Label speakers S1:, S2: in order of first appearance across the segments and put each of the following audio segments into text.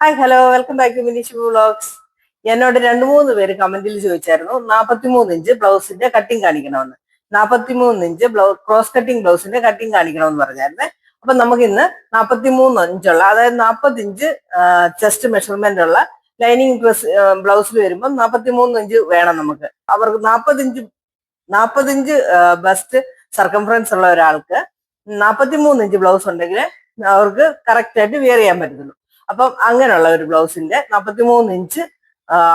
S1: Hi hello welcome back to Minish vlogs എന്നോട് രണ്ട് മൂന്ന് പേര് കമന്റിൽ ചോദിച്ചായിരുന്നു നാൽപ്പത്തിമൂന്ന് ഇഞ്ച് ബ്ലൗസിന്റെ കട്ടിങ് കാണിക്കണമെന്ന്. നാൽപ്പത്തിമൂന്ന് ഇഞ്ച് ബ്ലൗസ് ക്രോസ് കട്ടിങ് ബ്ലൗസിന്റെ കട്ടിങ് കാണിക്കണമെന്ന് പറഞ്ഞായിരുന്നേ. അപ്പൊ നമുക്ക് ഇന്ന് നാൽപ്പത്തിമൂന്ന് ഇഞ്ചുള്ള അതായത് നാൽപ്പത് ഇഞ്ച് ചെസ്റ്റ് മെഷർമെന്റ് ഉള്ള ലൈനിങ് ഡ്രസ് ബ്ലൗസിൽ വരുമ്പോൾ നാൽപ്പത്തിമൂന്ന് ഇഞ്ച് വേണം നമുക്ക്. അവർക്ക് നാപ്പത്തിഞ്ച് ഇഞ്ച് ബസ്റ്റ് സർക്കംഫറൻസ് ഉള്ള ഒരാൾക്ക് നാൽപ്പത്തിമൂന്ന് ഇഞ്ച് ബ്ലൗസ് ഉണ്ടെങ്കിൽ അവർക്ക് കറക്റ്റ് ആയിട്ട് വിയർ ചെയ്യാൻ പറ്റത്തുള്ളൂ. അപ്പം അങ്ങനെയുള്ള ഒരു ബ്ലൗസിന്റെ നാൽപ്പത്തിമൂന്ന് ഇഞ്ച്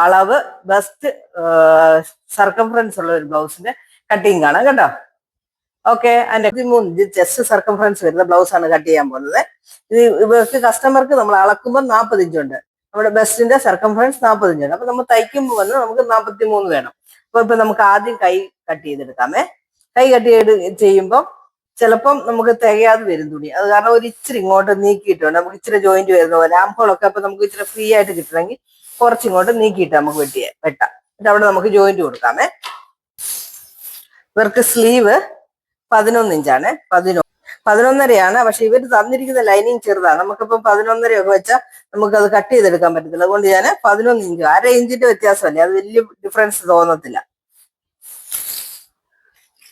S1: അളവ് ബെസ്റ്റ് സർക്കംഫറൻസ് ഉള്ള ഒരു ബ്ലൗസിന്റെ കട്ടിങ് കാണാം കേട്ടോ. ഓക്കെ അതിന്റെ മൂന്ന് ഇഞ്ച് ചെസ്റ്റ് സർക്കംഫറൻസ് വരുന്ന ബ്ലൗസ് ആണ് കട്ട് ചെയ്യാൻ പോകുന്നത്. ഇത് ഇവർക്ക് കസ്റ്റമർക്ക് നമ്മൾ അളക്കുമ്പോൾ നാൽപ്പത് ഇഞ്ച് ഉണ്ട്. നമ്മുടെ ബെസ്റ്റിന്റെ സർക്കംഫറൻസ് നാൽപ്പത് ഇഞ്ച് ഉണ്ട്. അപ്പൊ നമ്മൾ തയ്ക്കുമ്പോൾ വന്ന് നമുക്ക് നാൽപ്പത്തി മൂന്ന് വേണം. അപ്പൊ ഇപ്പൊ നമുക്ക് ആദ്യം കൈ കട്ട് ചെയ്തെടുക്കാമേ. കൈ കട്ട് ചെയ്ത് ചെയ്യുമ്പോൾ ചിലപ്പം നമുക്ക് തികയാതെ വരും തുണി. അത് കാരണം ഒരു ഇച്ചിരി ഇങ്ങോട്ട് നീക്കിയിട്ടുണ്ട്. നമുക്ക് ഇച്ചിരി ജോയിന്റ് വരുന്ന പോലെ. ആംഹോളൊക്കെ അപ്പൊ നമുക്ക് ഇച്ചിരി ഫ്രീ ആയിട്ട് കിട്ടണമെങ്കിൽ കുറച്ച് ഇങ്ങോട്ട് നീക്കിയിട്ട് നമുക്ക് വെട്ടിയ വെട്ടാം. എന്നിട്ട് അവിടെ നമുക്ക് ജോയിന്റ് കൊടുക്കാമേ. ഇവർക്ക് സ്ലീവ് പതിനൊന്ന് ഇഞ്ചാണ് പതിനൊന്ന് പതിനൊന്നരയാണ്. പക്ഷെ ഇവർ തന്നിരിക്കുന്ന ലൈനിങ് ചെറുതാണ്. നമുക്കിപ്പം പതിനൊന്നരയൊക്കെ വെച്ചാൽ നമുക്ക് അത് കട്ട് ചെയ്തെടുക്കാൻ പറ്റത്തില്ല. അതുകൊണ്ട് ഞാൻ പതിനൊന്ന് ഇഞ്ച് അര ഇഞ്ചിന്റെ വ്യത്യാസമല്ലേ? അത് വലിയ ഡിഫറൻസ് തോന്നത്തില്ല.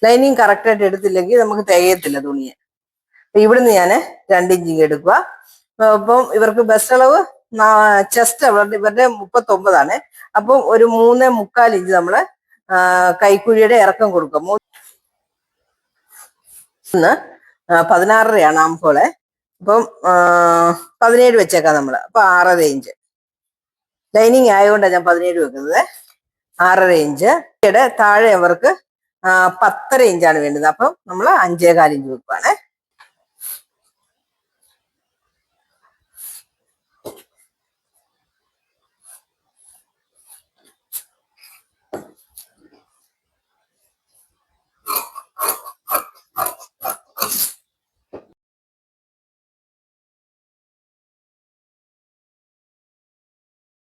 S1: ലൈനിങ് കറക്റ്റ് ആയിട്ട് എടുത്തില്ലെങ്കിൽ നമുക്ക് തികയത്തില്ല തുണിയെ. അപ്പൊ ഇവിടുന്ന് ഞാൻ രണ്ടിഞ്ചിങ് എടുക്കുക അപ്പം ഇവർക്ക് ബസ് അളവ് ചെസ്റ്റ് അവരുടെ ഇവരുടെ മുപ്പത്തൊമ്പതാണ്. അപ്പം ഒരു മൂന്ന് മുക്കാൽ ഇഞ്ച് നമ്മൾ കൈക്കുഴിയുടെ ഇറക്കം കൊടുക്കും. മൂന്ന് പതിനാറരയാണ് ആംഹോളെ അപ്പം പതിനേഴ് വെച്ചേക്കാം നമ്മൾ. അപ്പൊ ആറര ഇഞ്ച് ലൈനിങ് ആയതുകൊണ്ടാണ് ഞാൻ പതിനേഴ് വെക്കുന്നത്. ആറര ഇഞ്ച് താഴെ അവർക്ക് പത്തര ഇഞ്ചാണ് വേണ്ടത്. അപ്പം നമ്മൾ അഞ്ചേകാൽ ഇഞ്ച് വെക്കുവാണ്.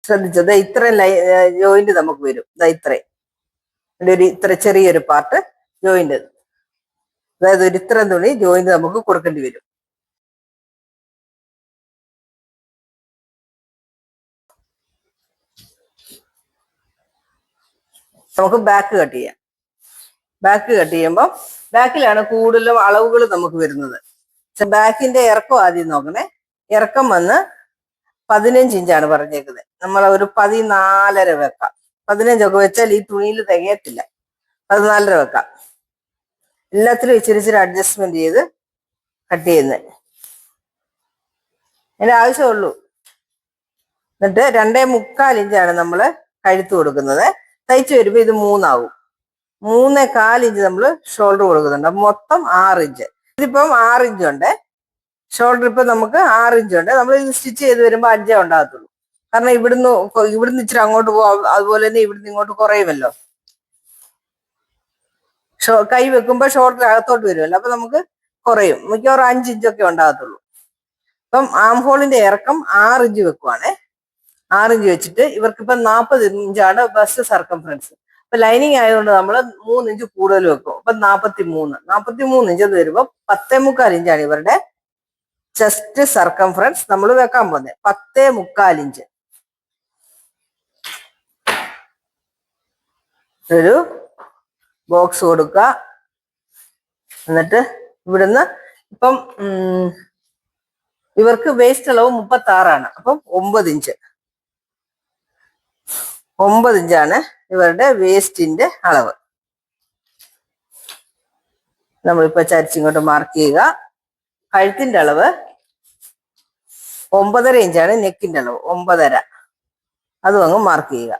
S1: ശ്രദ്ധിച്ചത് ഇത്രയും ജോയിന്റ് നമുക്ക് വരും. ദാ ഇത്രയും. ഇതിന്റെ ഒരു ഇത്ര ചെറിയൊരു പാർട്ട് ജോയിന്റ് അതായത് ഒരു ഇത്രയും തുണി ജോയിന്റ് നമുക്ക് കൊടുക്കേണ്ടി വരും. നമുക്ക് ബാക്ക് കട്ട് ചെയ്യാം. ബാക്ക് കട്ട് ചെയ്യുമ്പോൾ ബാക്കിലാണ് കൂടുതലും അളവുകൾ നമുക്ക് വരുന്നത്. ബാക്കിന്റെ ഇറക്കം ആദ്യം നോക്കണേ. ഇറക്കം വന്ന് പതിനഞ്ച് ഇഞ്ചാണ് പറഞ്ഞേക്കുന്നത്. നമ്മൾ ഒരു പതിനാലര വെക്കാം. പതിനഞ്ചൊക്കെ വെച്ചാൽ ഈ തുണിയിൽ തികയത്തില്ല. പതിനാലര വെക്കാം. എല്ലാത്തിലും ഇച്ചിരി ഇച്ചിരി അഡ്ജസ്റ്റ്മെന്റ് ചെയ്ത് കട്ട് ചെയ്യുന്നത് അതിന്റെ ആവശ്യമുള്ളൂ. എന്നിട്ട് രണ്ടേ മുക്കാൽ ഇഞ്ചാണ് നമ്മൾ കഴുത്ത് കൊടുക്കുന്നത്. തയ്ച്ചു വരുമ്പോൾ ഇത് മൂന്നാവും. മൂന്നേ ഇഞ്ച് നമ്മൾ ഷോൾഡർ കൊടുക്കുന്നുണ്ട്. മൊത്തം ഇഞ്ച് ഇതിപ്പം ആറ് ഇഞ്ച് ഉണ്ട്. ഷോൾഡർ ഇപ്പൊ നമുക്ക് ആറ് ഇഞ്ച് ഉണ്ട്. നമ്മൾ ഇത് സ്റ്റിച്ച് ചെയ്ത് വരുമ്പോൾ അഞ്ചേ ഉണ്ടാകത്തുള്ളൂ. കാരണം ഇവിടുന്ന് ഇവിടുന്ന് ഇച്ചിരി അങ്ങോട്ട് പോവാം അതുപോലെ തന്നെ ഇവിടുന്ന് ഇങ്ങോട്ട് കുറയുമല്ലോ. ഷോ കൈ വെക്കുമ്പോൾ ഷോർട്ട് അകത്തോട്ട് വരുമല്ലോ. അപ്പൊ നമുക്ക് കുറയും. മിക്കവാറും അഞ്ച് ഇഞ്ചൊക്കെ ഉണ്ടാകത്തുള്ളൂ. അപ്പം ആം ഹോളിന്റെ ഇറക്കം ആറ് ഇഞ്ച് വെക്കുവാണേ. ആറ് ഇഞ്ച് വെച്ചിട്ട് ഇവർക്കിപ്പം നാൽപ്പത് ഇഞ്ചാണ് ബസ് സർക്കംഫറൻസ്. അപ്പൊ ലൈനിങ് ആയതുകൊണ്ട് നമ്മൾ മൂന്ന് ഇഞ്ച് കൂടുതൽ വെക്കും. അപ്പൊ നാൽപ്പത്തി മൂന്ന് നാൽപ്പത്തി മൂന്ന് ഇഞ്ച് എന്ന് വരുമ്പോൾ പത്തേ മുക്കാൽ ഇഞ്ചാണ് ഇവരുടെ ചെസ്റ്റ് സർക്കംഫറൻസ് നമ്മൾ വെക്കാൻ പോകുന്നത്. പത്തേ മുക്കാൽ ഇഞ്ച്. ഒരു ബോക്സ് കൊടുക്കുക. എന്നിട്ട് ഇവിടുന്ന് ഇപ്പം ഇവർക്ക് വേസ്റ്റ് അളവ് മുപ്പത്തി ആറാണ് അപ്പം ഒമ്പത് ഇഞ്ച്. ഒമ്പത് ഇഞ്ചാണ് ഇവരുടെ വേസ്റ്റിന്റെ അളവ്. നമ്മളിപ്പോ ചരിച്ചിങ്ങോട്ട് മാർക്ക് ചെയ്യുക. കഴുത്തിന്റെ അളവ് ഒമ്പതര ഇഞ്ചാണ് നെക്കിന്റെ അളവ് ഒമ്പതര. അതും അങ്ങ് മാർക്ക് ചെയ്യുക.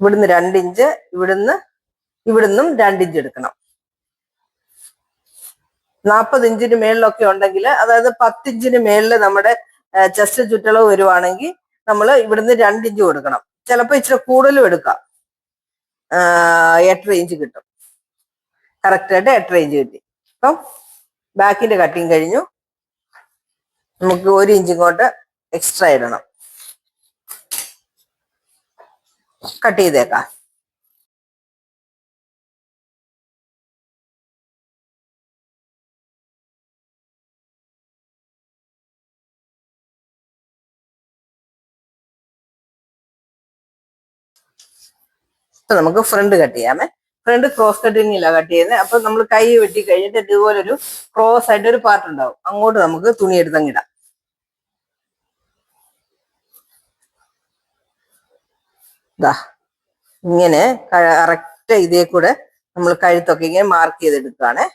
S1: ഇവിടുന്ന് രണ്ട് ഇഞ്ച് ഇവിടുന്ന് ഇവിടുന്നും രണ്ട് ഇഞ്ച് എടുക്കണം. നാൽപ്പത് ഇഞ്ചിന് മേളിലൊക്കെ ഉണ്ടെങ്കിൽ അതായത് പത്തിഞ്ചിന് മേളിൽ നമ്മുടെ ചെസ്റ്റ് ചുറ്റളവ് വരുവാണെങ്കിൽ നമ്മൾ ഇവിടുന്ന് രണ്ട് ഇഞ്ച് കൊടുക്കണം. ചിലപ്പോൾ ഇച്ചിരി കൂടുതലും എടുക്കാം. എട്ടര ഇഞ്ച് കിട്ടും. കറക്റ്റായിട്ട് എട്ടര ഇഞ്ച് കിട്ടി. അപ്പം ബാക്കിന്റെ കട്ടിങ് കഴിഞ്ഞു. നമുക്ക് ഒരു ഇഞ്ചും കൊണ്ട് എക്സ്ട്രാ ഇടണം. കട്ട് ചെയ്തേക്കാം. നമുക്ക് ഫ്രണ്ട് കട്ട് ചെയ്യാമേ. ഫ്രണ്ട് ക്രോസ് കട്ടിങ്ങില്ല കട്ട് ചെയ്യുന്നത് അപ്പൊ നമ്മൾ കൈ വെട്ടി കഴിഞ്ഞിട്ട് ഇതുപോലെ ഒരു ക്രോസ് ആയിട്ട് ഒരു പാർട്ട് ഉണ്ടാവും. അങ്ങോട്ട് നമുക്ക് തുണി എടുത്തങ്ങിടാം ദാ ഇങ്ങനെ കറക്റ്റ് ഇതേ കൂടെ നമ്മൾ കഴുത്തൊക്കെ ഇങ്ങനെ മാർക്ക് ചെയ്തെടുക്കുകയാണേ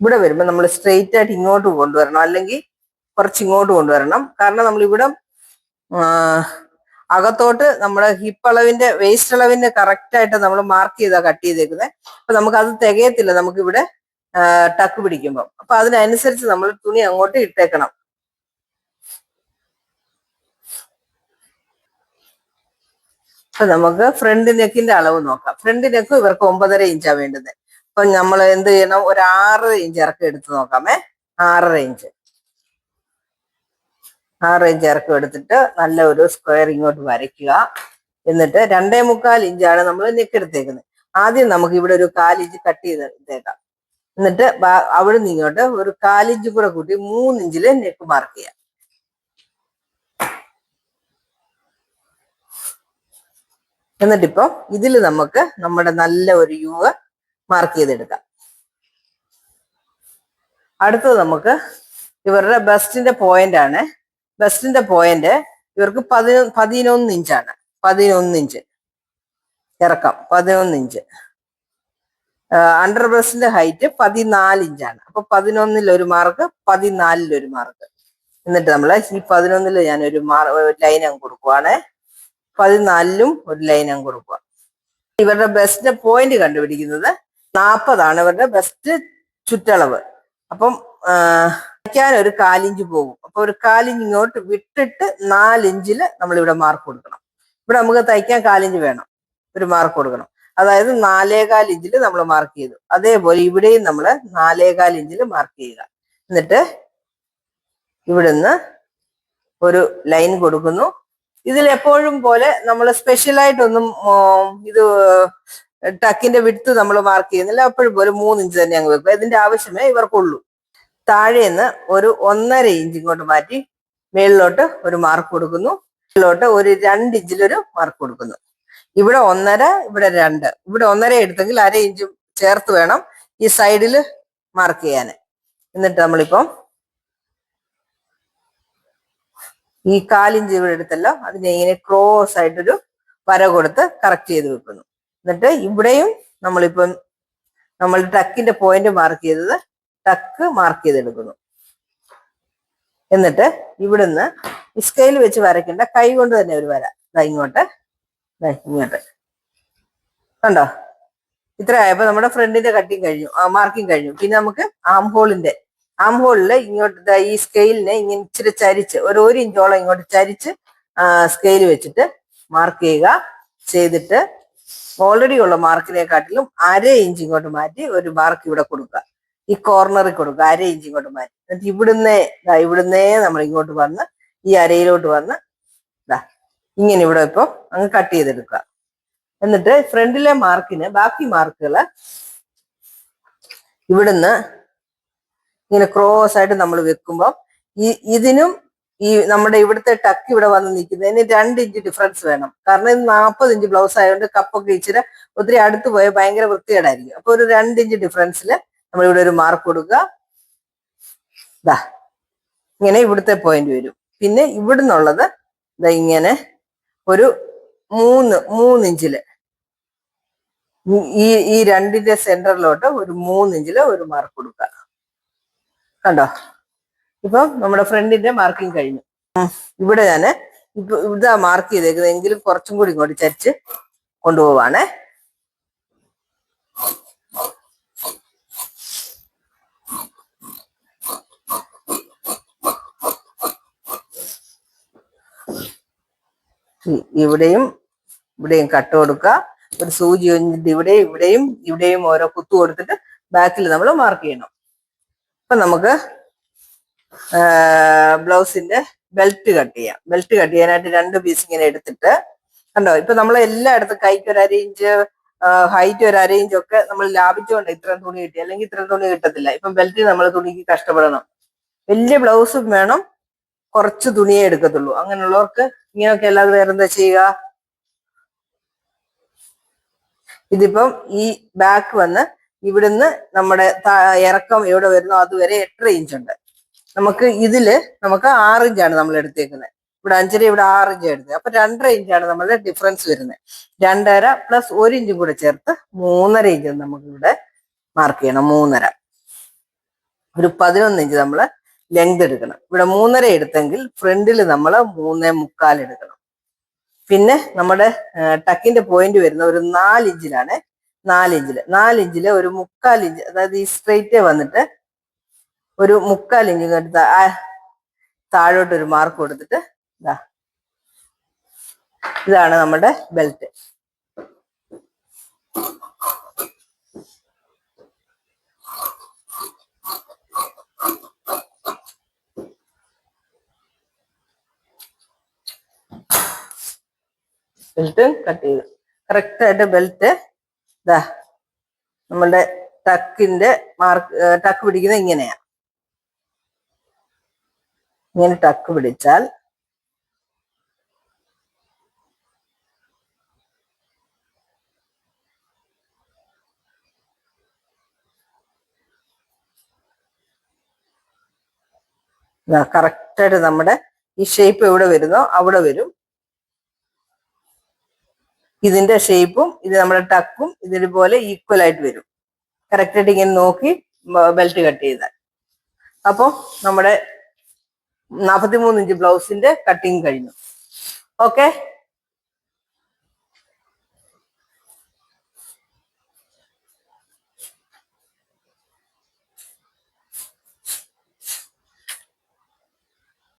S1: ഇവിടെ വരുമ്പോൾ നമ്മൾ സ്ട്രെയിറ്റ് ആയിട്ട് ഇങ്ങോട്ട് കൊണ്ടുവരണം. അല്ലെങ്കിൽ കുറച്ച് ഇങ്ങോട്ട് കൊണ്ടുവരണം. കാരണം നമ്മൾ ഇവിടെ അകത്തോട്ട് നമ്മുടെ ഹിപ്പ് അളവിന്റെ വേസ്റ്റ് അളവിന്റെ കറക്റ്റ് ആയിട്ട് നമ്മൾ മാർക്ക് ചെയ്താ കട്ട് ചെയ്തേക്കുന്നത് അപ്പൊ നമുക്ക് അത് തികയത്തില്ല നമുക്ക് ഇവിടെ ടക്ക് പിടിക്കുമ്പോൾ അപ്പൊ അതിനനുസരിച്ച് നമ്മൾ തുണി അങ്ങോട്ട് ഇട്ടേക്കണം. അപ്പൊ നമുക്ക് ഫ്രണ്ട് നെക്കിന്റെ അളവ് നോക്കാം. ഫ്രണ്ട് നെക്ക് ഇവർക്ക് ഒമ്പതര ഇഞ്ചാ വേണ്ടത് അപ്പൊ നമ്മൾ എന്ത് ചെയ്യണം? ഒരു ആറര ഇഞ്ച് ഇറക്കം എടുത്ത് നോക്കാമേ. ആറര ഇഞ്ച് ആറ് ഇഞ്ച് ഇറക്കം എടുത്തിട്ട് നല്ല ഒരു സ്ക്വയർ ഇങ്ങോട്ട് വരയ്ക്കുക. എന്നിട്ട് രണ്ടേ മുക്കാൽ ഇഞ്ചാണ് നമ്മൾ നെക്ക് എടുത്തേക്കുന്നത്. ആദ്യം നമുക്ക് ഇവിടെ ഒരു കാലിഞ്ച് കട്ട് ചെയ്ത് എടുത്തേക്കാം എന്നിട്ട് അവിടെ നിന്ന് ഇങ്ങോട്ട് ഒരു കാലിഞ്ച് കൂടെ കൂട്ടി മൂന്നിഞ്ചിൽ നെക്ക് മാർക്ക് ചെയ്യാം. എന്നിട്ടിപ്പോ ഇതിൽ നമുക്ക് നമ്മുടെ നല്ല ഒരു യുവ മാർക്ക് ചെയ്തെടുക്കാം. അടുത്തത് നമുക്ക് ഇവരുടെ ബെസ്റ്റിന്റെ പോയിന്റ് ആണ്. ബെസ്റ്റിന്റെ പോയിന്റ് ഇവർക്ക് പതി പതിനൊന്ന് ഇഞ്ചാണ് പതിനൊന്ന് ഇഞ്ച് ഇറക്കം പതിനൊന്ന് ഇഞ്ച് അണ്ടർ ബ്രസ്റ്റിന്റെ ഹൈറ്റ് പതിനാല് ഇഞ്ചാണ് അപ്പൊ പതിനൊന്നിൽ ഒരു മാർക്ക് പതിനാലിൽ ഒരു മാർക്ക് എന്നിട്ട് നമ്മൾ ഈ പതിനൊന്നിൽ ഞാൻ ഒരു മാർ ലൈൻ അങ്ങ് കൊടുക്കുവാണ്. പതിനാലിലും ഒരു ലൈൻ അങ്ങ് കൊടുക്കുക ഇവരുടെ ബെസ്റ്റ് പോയിന്റ് കണ്ടുപിടിക്കുന്നത് നാൽപ്പതാണ് ഇവരുടെ ബെസ്റ്റ് ചുറ്റളവ്. അപ്പം തയ്ക്കാൻ ഒരു കാലിഞ്ച് പോകും. അപ്പൊ ഒരു കാലിഞ്ച് ഇങ്ങോട്ട് വിട്ടിട്ട് നാലിഞ്ചിൽ നമ്മൾ ഇവിടെ മാർക്ക് കൊടുക്കണം. ഇവിടെ നമുക്ക് തയ്ക്കാൻ കാലിഞ്ച് വേണം. ഒരു മാർക്ക് കൊടുക്കണം. അതായത് നാലേകാൽ ഇഞ്ചിൽ നമ്മൾ മാർക്ക് ചെയ്തു. അതേപോലെ ഇവിടെയും നമ്മൾ നാലേകാൽ ഇഞ്ചിൽ മാർക്ക് ചെയ്യുക. എന്നിട്ട് ഇവിടുന്ന് ഒരു ലൈൻ കൊടുക്കുന്നു. ഇതിൽ എപ്പോഴും പോലെ നമ്മൾ സ്പെഷ്യലായിട്ടൊന്നും ഇത് ടക്കിന്റെ വിടുത്ത് നമ്മൾ മാർക്ക് ചെയ്യുന്നില്ല. എപ്പോഴും പോലെ മൂന്നിഞ്ച് തന്നെ അങ്ങ് വെക്കുക ഇതിന്റെ ആവശ്യമേ ഇവർക്കുള്ളൂ. താഴേന്ന് ഒരു ഒന്നര ഇഞ്ച് ഇങ്ങോട്ട് മാറ്റി മേളിലോട്ട് ഒരു മാർക്ക് കൊടുക്കുന്നു. മേളിലോട്ട് ഒരു രണ്ട് ഇഞ്ചിലൊരു മാർക്ക് കൊടുക്കുന്നു. ഇവിടെ ഒന്നര ഇവിടെ രണ്ട്. ഇവിടെ ഒന്നര എടുത്തെങ്കിൽ അര ഇഞ്ചും ചേർത്ത് വേണം ഈ സൈഡിൽ മാർക്ക് ചെയ്യാൻ എന്നിട്ട് നമ്മളിപ്പം ഈ കാലിഞ്ച് ഇവിടെ എടുത്തല്ലോ അതിനെ ഇങ്ങനെ ക്രോസ് ആയിട്ടൊരു വര കൊടുത്ത് കറക്റ്റ് ചെയ്ത് വെക്കുന്നു. എന്നിട്ട് ഇവിടെയും നമ്മളിപ്പം നമ്മൾ ടക്കിന്റെ പോയിന്റ് മാർക്ക് ചെയ്തത് ടക്ക് മാർക്ക് ചെയ്തെടുക്കുന്നു. എന്നിട്ട് ഇവിടുന്ന് ഇസ്കയിൽ സ്കെയിൽ വെച്ച് വരയ്ക്കേണ്ട കൈ കൊണ്ട് തന്നെ ഒരു വര. ദാ ഇങ്ങോട്ട് ദാ ഇങ്ങോട്ട്. കണ്ടോ? ഇത്ര ആയപ്പോ നമ്മുടെ ഫ്രണ്ടിന്റെ കട്ടിങ് കഴിഞ്ഞു ആ മാർക്കിംഗ് കഴിഞ്ഞു. പിന്നെ നമുക്ക് ആം ഹോളിന്റെ ആം ഹോളിൽ ഇങ്ങോട്ട് ഈ സ്കെയിലിനെ ഇങ്ങനെ ഇച്ചിരി ചരിച്ച് ഒരു ഒരു ഇഞ്ചോളം ഇങ്ങോട്ട് ചരിച്ച് സ്കെയിൽ വെച്ചിട്ട് മാർക്ക് ചെയ്യുക. ചെയ്തിട്ട് ഓൾറെഡി ഉള്ള മാർക്കിനെക്കാട്ടിലും അര ഇഞ്ച് ഇങ്ങോട്ട് മാറ്റി ഒരു മാർക്ക് ഇവിടെ കൊടുക്കുക. ഈ കോർണറിൽ കൊടുക്കുക അര ഇഞ്ച് ഇങ്ങോട്ട് മാറ്റി. എന്നിട്ട് ഇവിടുന്നേ ദാ ഇവിടുന്നേ നമ്മൾ ഇങ്ങോട്ട് വന്ന് ഈ അരയിലോട്ട് വന്ന് ഇതാ ഇങ്ങനെ ഇവിടെ ഇപ്പോൾ അങ്ങ് കട്ട് ചെയ്തെടുക്കുക. എന്നിട്ട് ഫ്രണ്ടിലെ മാർക്കിന് ബാക്കി മാർക്കുകൾ ഇവിടുന്ന് ഇങ്ങനെ ക്രോസ് ആയിട്ട് നമ്മൾ വെക്കുമ്പോൾ ഈ ഇതിനും ഈ നമ്മുടെ ഇവിടുത്തെ ടക്ക് ഇവിടെ വന്ന് നിൽക്കുന്നതിന് രണ്ട് ഇഞ്ച് ഡിഫറൻസ് വേണം. കാരണം ഇത് നാൽപ്പത് ഇഞ്ച് ബ്ലൗസ് ആയതുകൊണ്ട് കപ്പൊക്കെ ഇച്ചിരി ഒത്തിരി അടുത്ത് പോയാൽ ഭയങ്കര വൃത്തികേടായിരിക്കും. അപ്പൊ ഒരു രണ്ട് ഇഞ്ച് ഡിഫറൻസിൽ നമ്മൾ ഇവിടെ ഒരു മാർക്ക് കൊടുക്കുക. ദാ ഇങ്ങനെ ഇവിടുത്തെ പോയിന്റ് വരും. പിന്നെ ഇവിടുന്നുള്ളത് ദാ ഇങ്ങനെ ഒരു മൂന്ന് മൂന്നിഞ്ചിൽ. ഈ ഈ രണ്ടിന്റെ സെന്ററിലോട്ട് ഒരു മൂന്നിഞ്ചിൽ ഒരു മാർക്ക് കൊടുക്കുക. കണ്ടോ? ഇപ്പം നമ്മുടെ ഫ്രണ്ടിന്റെ മാർക്കിങ് കഴിഞ്ഞു. ഇവിടെ ഞാൻ ഇപ്പൊ ഇതാ മാർക്ക് ചെയ്തേക്കുന്നത് എങ്കിലും കുറച്ചും കൂടി ഇങ്ങോട്ട് ചരിച്ച് കൊണ്ടുപോവാണേ. ഇവിടെയും ഇവിടെയും കട്ട് കൊടുക്കുക. ഒരു സൂചി ഇവിടെയും ഇവിടെയും ഇവിടെയും ഓരോ കുത്തു കൊടുത്തിട്ട് ബാക്കിൽ നമ്മൾ മാർക്ക് ചെയ്യണം. അപ്പൊ നമുക്ക് ബ്ലൗസിന്റെ ബെൽറ്റ് കട്ട് ചെയ്യാം. ബെൽറ്റ് കട്ട് ചെയ്യാനായിട്ട് രണ്ട് പീസ് ഇങ്ങനെ എടുത്തിട്ട് കണ്ടോ? ഇപ്പൊ നമ്മൾ എല്ലായിടത്തും കൈക്ക് ഒരു അരയിഞ്ച് ഹൈറ്റ് ഒരു അരയിഞ്ച് ഒക്കെ നമ്മൾ ലാഭിച്ചുകൊണ്ട് ഇത്രയും തുണി കിട്ടി. അല്ലെങ്കിൽ ഇത്രയും തുണി കിട്ടത്തില്ല. ഇപ്പം ബെൽറ്റ് നമ്മൾ തുണിക്ക് കഷ്ടപ്പെടണം. വലിയ ബ്ലൗസും വേണം. കുറച്ച് തുണിയേ എടുക്കത്തുള്ളൂ. അങ്ങനെയുള്ളവർക്ക് ഇങ്ങനെയൊക്കെ അല്ലാതെ വേറെന്താ ചെയ്യുക? ഇതിപ്പം ഈ ബാക്ക് വന്ന് ഇവിടുന്ന് നമ്മുടെ ഇറക്കം എവിടെ വരുന്നോ അതുവരെ എട്ടര ഇഞ്ച് ഉണ്ട്. നമുക്ക് ഇതിൽ നമുക്ക് ആറ് ഇഞ്ചാണ് നമ്മൾ എടുത്തേക്കുന്നത്. ഇവിടെ അഞ്ചര ഇവിടെ ആറ് ഇഞ്ച് എടുത്തത്. അപ്പൊ രണ്ടര ഇഞ്ചാണ് നമ്മുടെ ഡിഫറൻസ് വരുന്നത്. രണ്ടര പ്ലസ് ഒരു ഇഞ്ചും കൂടെ ചേർത്ത് മൂന്നര ഇഞ്ച് നമുക്ക് ഇവിടെ മാർക്ക് ചെയ്യണം. മൂന്നര. ഒരു പതിനൊന്ന് ഇഞ്ച് നമ്മൾ ലെങ്ത് എടുക്കണം. ഇവിടെ മൂന്നര എടുത്തെങ്കിൽ ഫ്രണ്ടിൽ നമ്മൾ മൂന്നേ മുക്കാൽ എടുക്കണം. പിന്നെ നമ്മുടെ ടക്കിന്റെ പോയിന്റ് വരുന്ന ഒരു നാല് ഇഞ്ചിലാണ് നാല് ഇഞ്ചിൽ നാല് ഇഞ്ചിൽ ഒരു മുക്കാൽ ഇഞ്ച് അതായത് ഈ സ്ട്രെയിറ്റ് വന്നിട്ട് ഒരു മുക്കാൽ ഇഞ്ച് എടുത്ത താഴോട്ട് ഒരു മാർക്ക് കൊടുത്തിട്ട് ഇതാ. ഇതാണ് നമ്മുടെ ബെൽറ്റ് ബെൽറ്റ് കട്ട് ചെയ്തു. കറക്റ്റ് ആയിട്ട് ബെൽറ്റ് ഇതാ നമ്മളുടെ ടക്കിന്റെ മാർക്ക് ടക്ക് പിടിക്കുന്നത് ഇങ്ങനെയാ. ഇങ്ങനെ ടക്ക് പിടിച്ചാൽ കറക്റ്റായിട്ട് നമ്മുടെ ഈ ഷേപ്പ് എവിടെ വരുന്നോ അവിടെ വരും. ഇതിന്റെ ഷേപ്പും ഇത് നമ്മുടെ ടക്കും ഇതുപോലെ പോലെ ഈക്വൽ ആയിട്ട് വരും. കറക്റ്റ് ആയിട്ട് ഇങ്ങനെ നോക്കി ബെൽറ്റ് കട്ട് ചെയ്താൽ. അപ്പോൾ നമ്മുടെ നാൽപ്പത്തി മൂന്ന് ഇഞ്ച് ബ്ലൗസിന്റെ കട്ടിങ് കഴിഞ്ഞു. ഓക്കെ